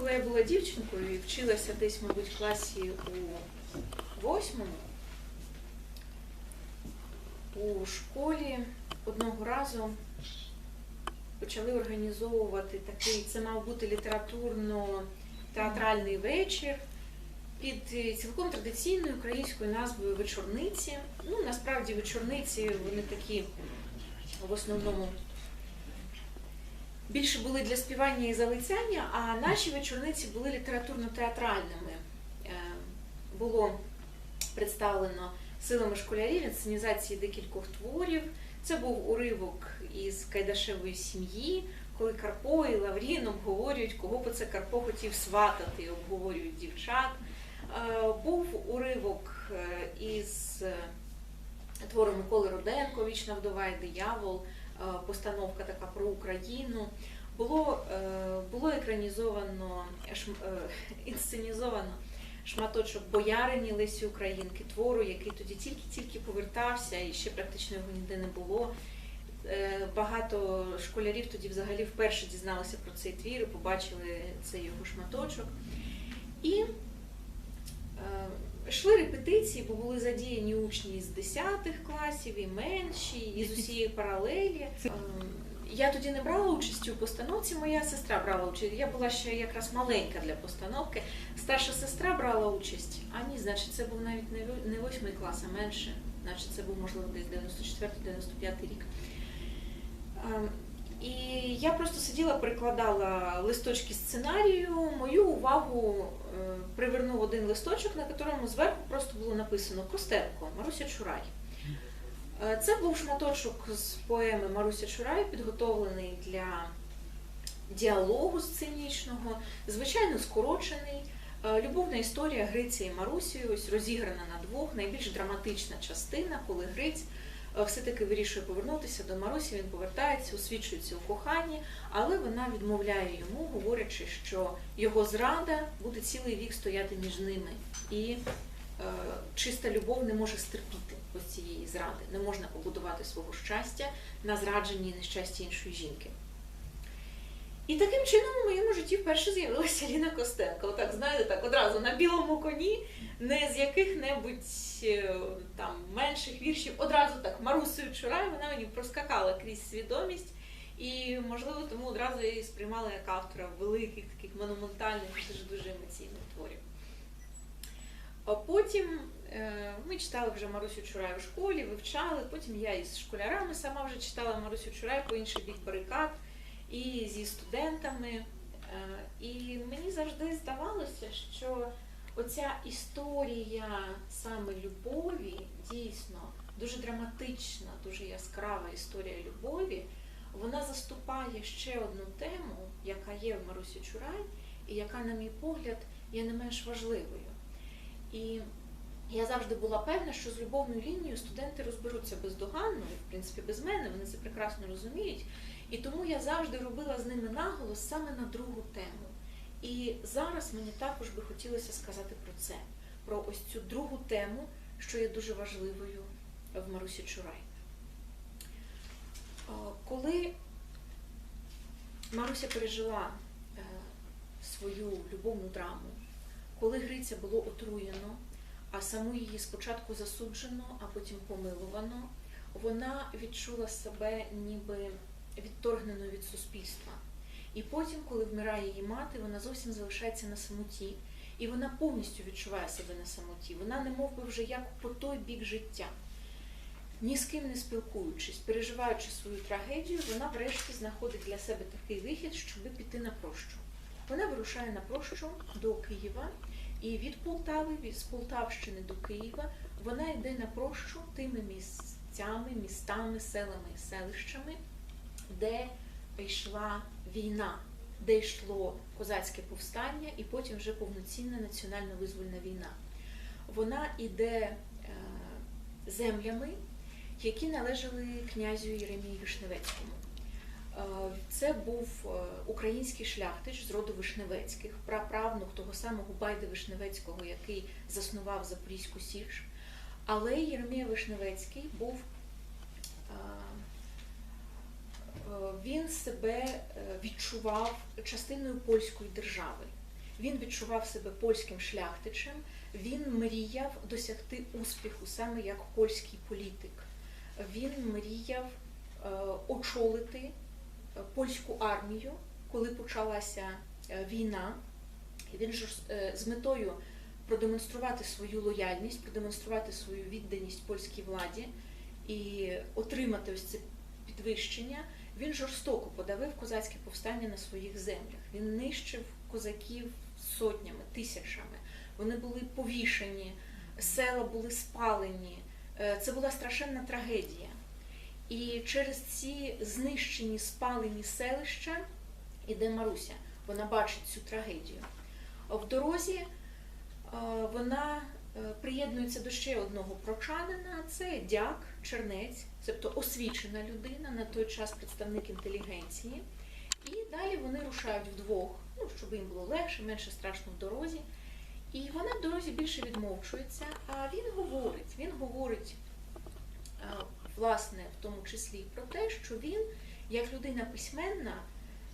коли я була дівчинкою і вчилася десь, мабуть, в класі у восьмому, у школі одного разу почали організовувати такий, це мав бути літературно-театральний вечір під е, цілком традиційною українською назвою вечорниці. Ну, насправді вечорниці вони такі в основному більше були для співання і залицяння, а наші вечорниці були літературно-театральними. Е, Було представлено силами школярів інсценізації декількох творів. Це був уривок із Кайдашевої сім'ї, коли Карпо і Лаврін обговорюють, кого би це Карпо хотів сватати, обговорюють дівчат. Е, Був уривок е, із твору Миколи Руденко Вічна вдова і диявол, постановка така про Україну. Було, е, було екранізовано, е, інсценізовано шматочок боярині Лесі Українки, твору, який тоді тільки-тільки повертався і ще практично його ніде не було. Е, Багато школярів тоді взагалі вперше дізналися про цей твір і побачили цей його шматочок. І е, йшли репетиції, бо були задіяні учні з 10 класів, і менші, і з усієї паралелі. Е, Я тоді не брала участі у постановці, моя сестра брала участь. Я була ще якраз маленька для постановки. Старша сестра брала участь. А ні, значить, це був навіть не восьмий клас, а менше. Значить, це був, можливо, десь 94-95 рік. І я просто сиділа, прикладала листочки сценарію. Мою увагу е, привернув один листочок, на якому зверху просто було написано Костенко, Маруся Чурай. Е, Це був шматочок з поеми Маруся Чурай, підготовлений для діалогу сценічного, звичайно, скорочений. Е, Любовна історія Гриця і Марусі, ось розіграна на двох, найбільш драматична частина, коли Гриць все-таки вирішує повернутися до Марусі, він повертається, освічується у коханні, але вона відмовляє йому, говорячи, що його зрада буде цілий вік стояти між ними. І е, чиста любов не може стерпіти ось цієї зради. Не можна побудувати свого щастя на зрадженні і нещасті іншої жінки. І таким чином у моєму житті вперше з'явилася Ліна Костенко. Отак, знаєте, так одразу на білому коні, не з яких-небудь е, там менших віршів, одразу так Марусею Чурай, вона мені проскакала крізь свідомість. І, можливо, тому одразу її сприймала як автора великих, таких монументальних, дуже дуже емоційних творів. А потім е, ми читали вже Марусю Чурай у школі, вивчали. Потім я із школярами сама вже читала Марусю Чурай по інший бік барикад і зі студентами. Е, І мені завжди здавалося, що оця історія саме любові дійсно дуже драматична, дуже яскрава історія любові. Вона заступає ще одну тему, яка є в Марусі Чурай, і яка, на мій погляд, є не менш важливою. І я завжди була певна, що з любовною лінією студенти розберуться бездоганно, і в принципі без мене, вони це прекрасно розуміють. І тому я завжди робила з ними наголос саме на другу тему. І зараз мені також би хотілося сказати про це, про ось цю другу тему, що є дуже важливою в Марусі Чурай. Е, Коли Маруся пережила е, свою любовну драму, коли Гриця було отруєно, а саму її спочатку засуджено, а потім помилувано, вона відчула себе ніби відторгненою від суспільства. І потім, коли вмирає її мати, вона зовсім залишається на самоті. І вона повністю відчуває себе на самоті. Вона не мов би вже як по той бік життя. Ні з ким не спілкуючись, переживаючи свою трагедію, вона врешті знаходить для себе такий вихід, щоб піти на прощу. Вона вирушає на прощу до Києва, і від Полтави, від з Полтавщини до Києва, вона йде на прощу тими місцями, містами, селами і селищами, де йшла війна, де йшло козацьке повстання і потім вже повноцінна національно-визвольна війна. Вона йде е, землями, які належали князю Єремії Вишневецькому. Е, Це був е, український шляхтич з роду Вишневецьких, праправнук того самого Байди Вишневецького, який заснував Запорізьку Січ. Але Єремія Вишневецький був він себе е, відчував частиною польської держави. Він відчував себе польським шляхтичем, він мріяв досягти успіху саме як польський політик. Він мріяв е, очолити е, польську армію, коли почалася е, війна. Він ж е, з метою продемонструвати свою лояльність, продемонструвати свою відданість польській владі і отримати ось це підвищення. Він жорстоко подавив козацьке повстання на своїх землях. Він нищив козаків сотнями, тисячами. Вони були повішені, села були спалені. Е, Це була страшенна трагедія. І через ці знищені, спалені селища іде Маруся. Вона бачить цю трагедію. В дорозі е, вона приєднується до ще одного прочанина. Це дяк, чернець, тобто освічена людина, на той час представник інтелігенції. І далі вони рушають вдвох, ну, щоб їм було легше, менше страшно в дорозі. І вона в дорозі більше відмовчується, а він говорить, він говорить, е, власне, в тому числі про те, що він, як людина письменна,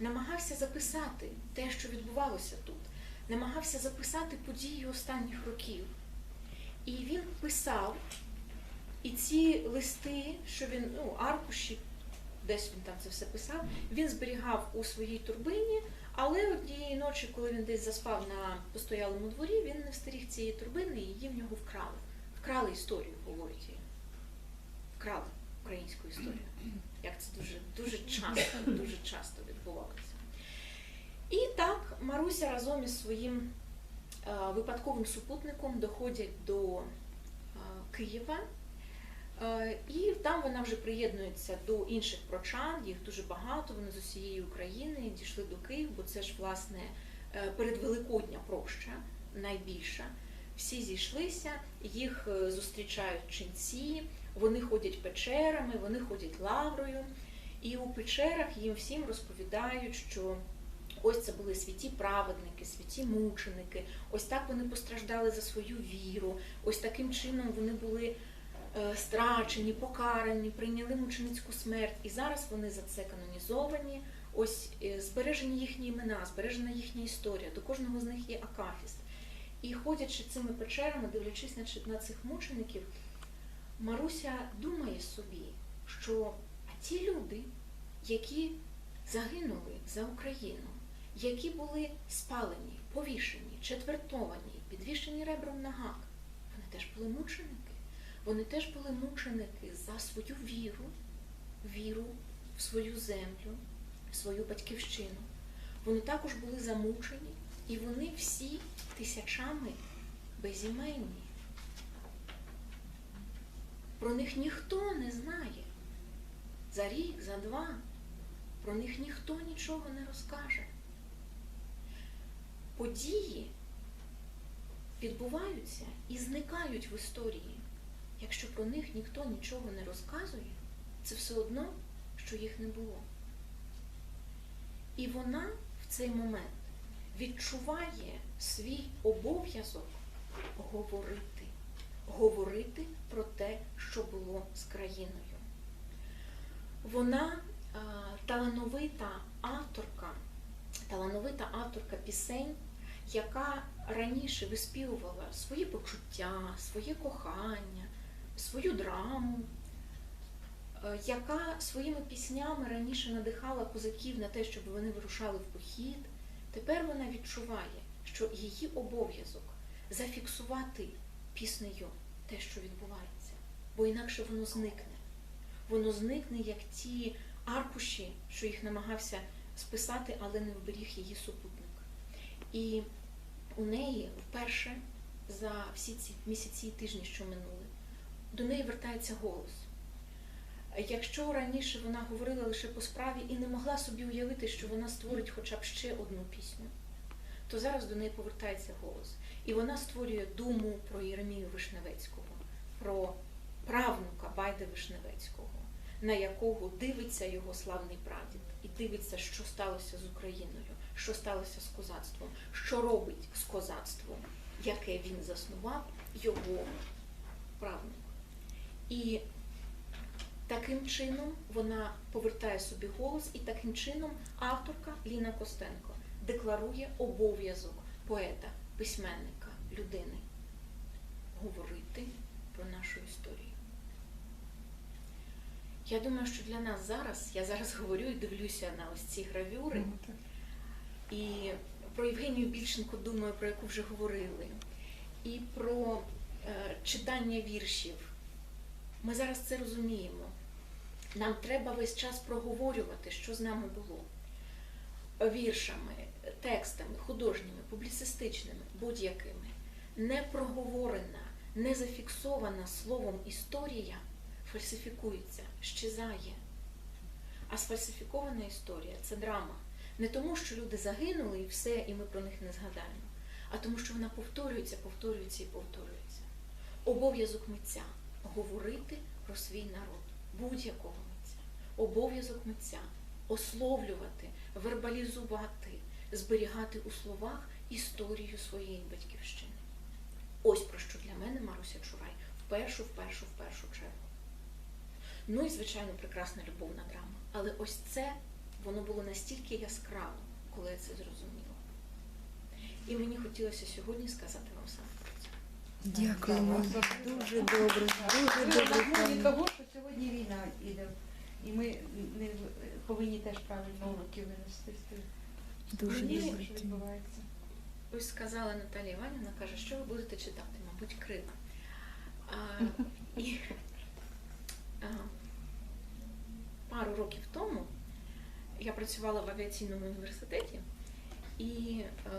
намагався записати те, що відбувалося тут, намагався записати події останніх років. І він писав, і ці листи, що він, ну, аркуші, десь він там це все писав, він зберігав у своїй турбині, але однієї ночі, коли він десь заспав на постоялому дворі, він не встаріг цієї турбини і її в нього вкрали. Вкрали історію, говорить він. Вкрали українську історію. Як це дуже, дуже часто, дуже часто відбувалося. І так Маруся разом із своїм випадковим супутником доходять до е, Києва. Е, І там вона вже приєднується до інших прочан, їх дуже багато, вони з усієї України дійшли до Києва, бо це ж власне е, передвеликодня проща, найбільша. Всі зійшлися, їх е, зустрічають ченці, вони ходять печерами, вони ходять лаврою. І у печерах їм всім розповідають, що ось це були святі праведники, святі мученики, ось так вони постраждали за свою віру, ось таким чином вони були е, страчені, покарані, прийняли мученицьку смерть. І зараз вони за це канонізовані. Ось е, збережені їхні імена, збережена їхня історія. До кожного з них є акафіст. І ходячи цими печерами, дивлячись на цих мучеників, Маруся думає собі, що а ті люди, які загинули за Україну, які були спалені, повішені, четвертовані, підвішені ребром на гак, вони теж були мученики. Вони теж були мученики за свою віру, віру в свою землю, в свою батьківщину. Вони також були замучені, і вони всі тисячами безіменні. Про них ніхто не знає. За рік, за два. Про них ніхто нічого не розкаже. Події відбуваються і зникають в історії. Якщо про них ніхто нічого не розказує, це все одно, що їх не було. І вона в цей момент відчуває свій обов'язок говорити, говорити про те, що було з країною. Вона а, талановита авторка, талановита авторка пісень, яка раніше виспівувала свої почуття, своє кохання, свою драму, е, яка своїми піснями раніше надихала козаків на те, щоб вони вирушали в похід. Тепер вона відчуває, що її обов'язок зафіксувати піснею те, що відбувається, бо інакше воно зникне. Воно зникне, як ті аркуші, що їх намагався списати, але не вберіг її супутник. І у неї вперше за всі ці місяці і тижні, що минули, до неї вертається голос. Якщо раніше вона говорила лише по справі і не могла собі уявити, що вона створить хоча б ще одну пісню, то зараз до неї повертається голос. І вона створює думу про Єремію Вишневецького, про правнука Байда Вишневецького, на якого дивиться його славний прадід, дивиться, що сталося з Україною, що сталося з козацтвом, що робить з козацтвом, яке він заснував, його правнук. І Таким чином вона повертає собі голос, і таким чином авторка Ліна Костенко декларує обов'язок поета, письменника, людини говорити про нашу історію. Я думаю, що для нас зараз, я зараз говорю і дивлюся на ось ці гравюри, Ну, і про Євгенію Більченко думаю, про яку вже говорили, і про е, читання віршів. Ми зараз це розуміємо. Нам треба весь час проговорювати, що з нами було. Віршами, текстами, художніми, публіцистичними, будь-якими. Не проговорена, не зафіксована словом історія фальсифікується, щезає. А сфальсифікована історія це драма. Не тому, що люди загинули і все, і ми про них не згадаємо, а тому, що вона повторюється, повторюється і повторюється. Обов'язок митця говорити про свій народ, будь-якого митця. Обов'язок митця ословлювати, вербалізувати, зберігати у словах історію своєї батьківщини. Ось про що для мене Маруся Чурай в першу, в першу, в першу чергу. Ну і, звичайно, прекрасна любовна драма. Але ось це воно було настільки яскраво, коли я це зрозуміла. І мені хотілося сьогодні сказати вам саме про це. Дякуємо. Дуже добре, дуже добре. на фоні того, що сьогодні війна йде. І ми не повинні теж правильно уроки винести з тих Дуже Мені- добре. що відбувається. Ось сказала Наталія Іванівна, каже, що ви будете читати, мабуть, крила. А, і, пару років тому я працювала в авіаційному університеті, і е,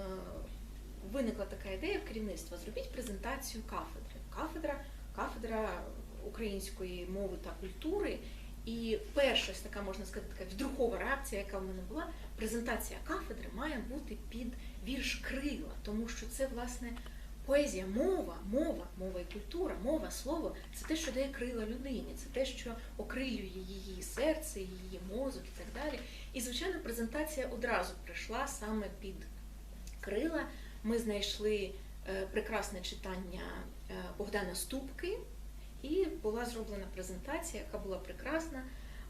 виникла така ідея в керівництва зробіть презентацію кафедри. Кафедра, кафедра української мови та культури. І перша така, можна сказати, така відрухова реакція, яка в мене була, презентація кафедри має бути під вірш крила, тому що це, власне, поезія, мова, мова, мова і культура, мова, слово це те, що дає крила людині, це те, що окрилює її серце, її мозок і так далі. І, звичайно, презентація одразу прийшла саме під крила. Ми знайшли е, прекрасне читання е, Богдана Ступки, і була зроблена презентація, яка була прекрасна.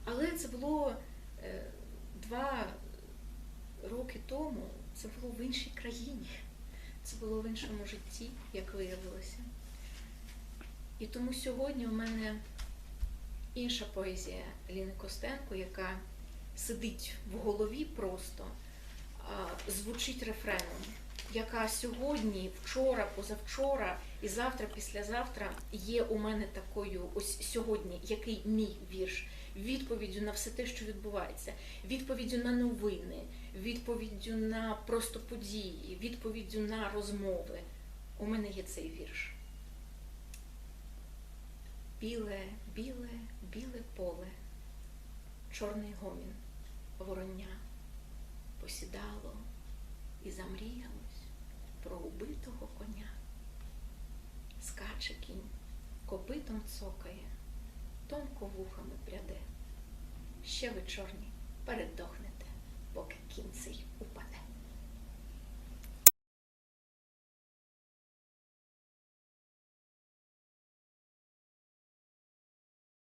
Але це було е, два роки тому, це було в іншій країні, це було в іншому житті, як виявилося. І тому сьогодні у мене інша поезія Ліни Костенко, яка сидить в голові просто, звучить рефреном, яка сьогодні, вчора, позавчора і завтра, післязавтра є у мене такою, ось сьогодні, який мій вірш, відповіддю на все те, що відбувається, відповіддю на новини, відповіддю на просто події, відповіддю на розмови. У мене є цей вірш. Біле, біле, біле поле, чорний гомін, вороння посідало і замріялось про убитого коня. Скаче кінь, копитом цокає, тонко вухами пряде. Ще ви чорні передохнете, boca 15, o padrão.